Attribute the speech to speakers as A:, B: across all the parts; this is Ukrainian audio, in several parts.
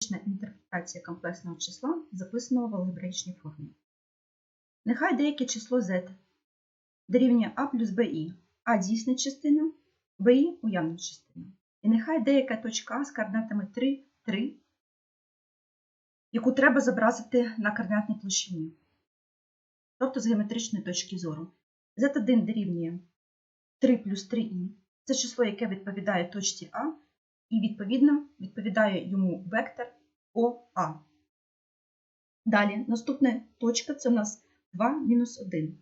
A: інтерпретація комплексного числа, записаного в алгебраїчній формі. Нехай деяке число z дорівнює a плюс bi, а дійсна частина, bi уявна частина. І нехай деяка точка А з координатами 3, 3, яку треба зобразити на координатній площині, тобто з геометричної точки зору. z1 дорівнює 3 плюс 3i. Це число, яке відповідає точці А, і відповідно відповідає йому вектор ОА. Далі, наступна точка це у нас 2 мінус 1.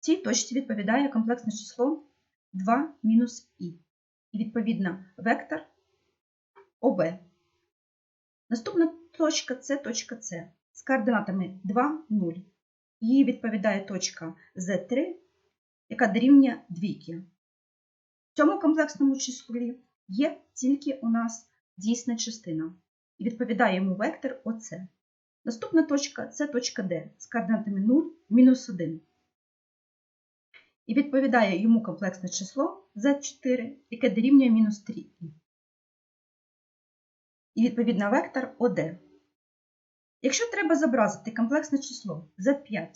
A: Цій точці відповідає комплексне число 2 мінус і. І відповідно вектор ОБ. Наступна точка це точка С з координатами 2, 0. Їй відповідає точка З3, яка дорівнює двійки. В цьому комплексному числі є тільки у нас дійсна частина. І відповідає йому вектор ОС. Наступна точка це точка Д з координатами 0, мінус 1. І відповідає йому комплексне число Z4, яке дорівнює мінус 3. І відповідно вектор ОД. Якщо треба зобразити комплексне число Z5,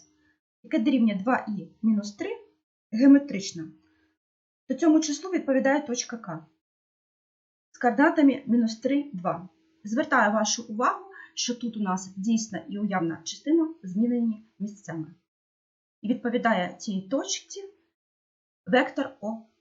A: яке дорівнює 2і мінус 3 геометрично, то цьому числу відповідає точка К з координатами мінус 3, 2. Звертаю вашу увагу, що тут у нас дійсна і уявна частина змінені місцями. І відповідає цій точці вектор ОК.